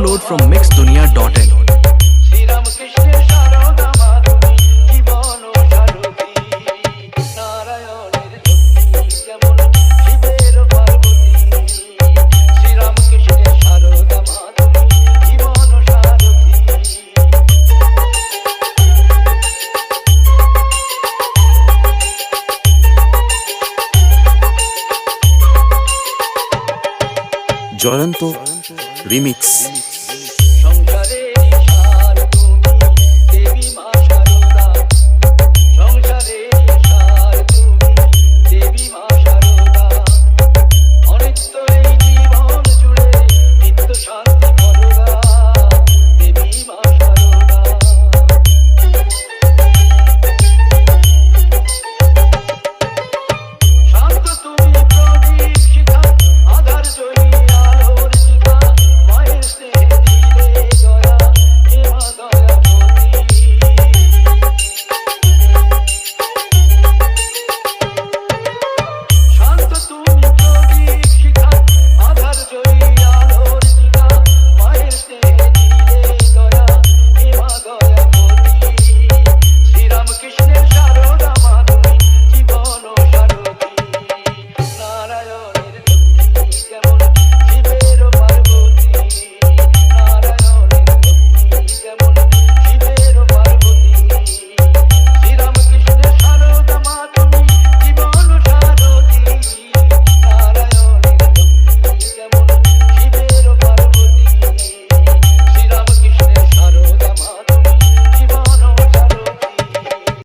Download from mixdunia.in. Jayanta remix the sun.